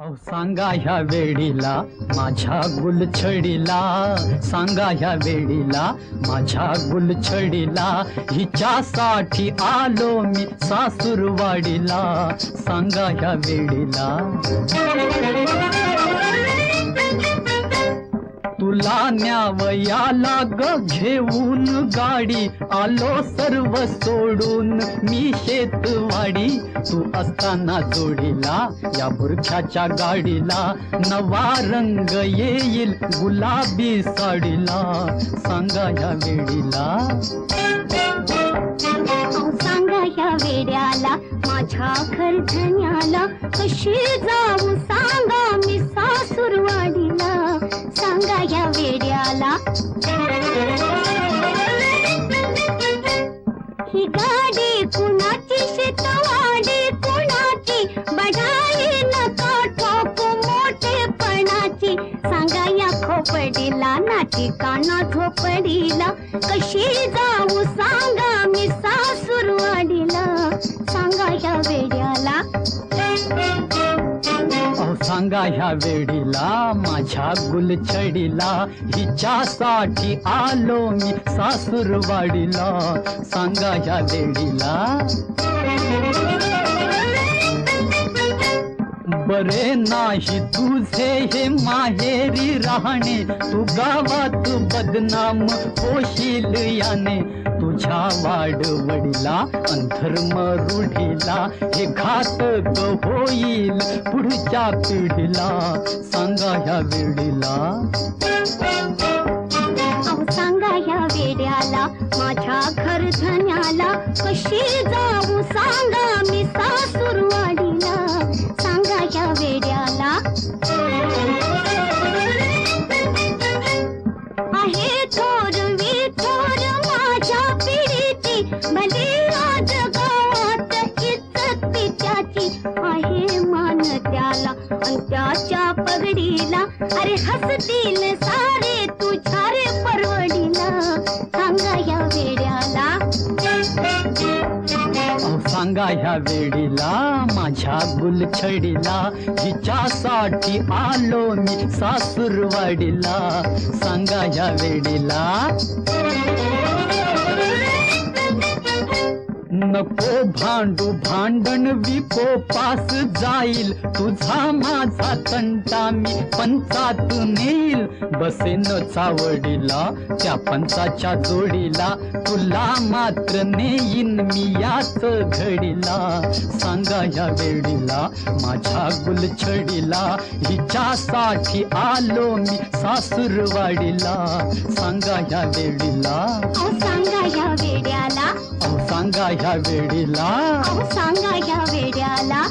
अहो सांगा ह्या वेळीला माझ्या गुलछडीला. सांगा ह्या वेळीला माझ्या गुलछडीला. हिच्यासाठी आलो मी सासूरवाडीला. सांगा ह्या वेळीला. तुला न्यावयाला ग घेऊन गाडी. आलो सर्व सोडून मी शेत तू असताना जोडीला या बुरख्याच्या गाडीला नवा रंग येईल गुलाबी साडीला. सांगा या वेडीला. सांगा या वेड्याला माझ्या खरधण्याला कशी जाऊ सांगा मी सासूरवाडीला. सांगा या वेड्याला. ही गाडी खोपडीला नाटी काना झोपडीला. कशी जाऊ सांगा मी सासुरवाडीला सांगा या वेड्याला. सांगा ह्या वेडीला माझ्या गुलछडीला. हिच्यासाठी आलो मी सासुरवाडीला सांगा ह्या वेडीला. बरे नाही तुझे हे माहेरी राहणे तू गावात बदनाम होशील याने. तुझ्या वाड वडिला अंथर्म रूढीला हे घातक होईल पुढच्या पिढीला. सांगा ह्या वेळीला. सांगा ह्या वेड्याला माझ्या घरधन्याला कशी भले आज गावात इज्जत तिच्याची आहे मान त्याला. अन त्याच्या पगडीला अरे हसतील सारे तुझ्या रे परवडीला. सांगा या वेड्याला. सांगा ह्या वेळीला माझ्या गुलछडीला. हिच्यासाठी आलो मी सासूरवाडीला. सांगा ह्या वेळीला नको भांडू भांडण विकोपास जाईल. तुझा माझा तंटा मी पंचात नेईल. बसेन चावडीला त्या पंचाच्या जोडीला. तुला मात्र नेईन मी याच घडीला. सांगा या वेळीला माझ्या गुलछडीला. हिच्यासाठी आलो मी सासूरवाडीला. सांगा या वेळीला सांगा या वेड्याला. सांगा ह्या वेडीला. सांगा या वेड्याला.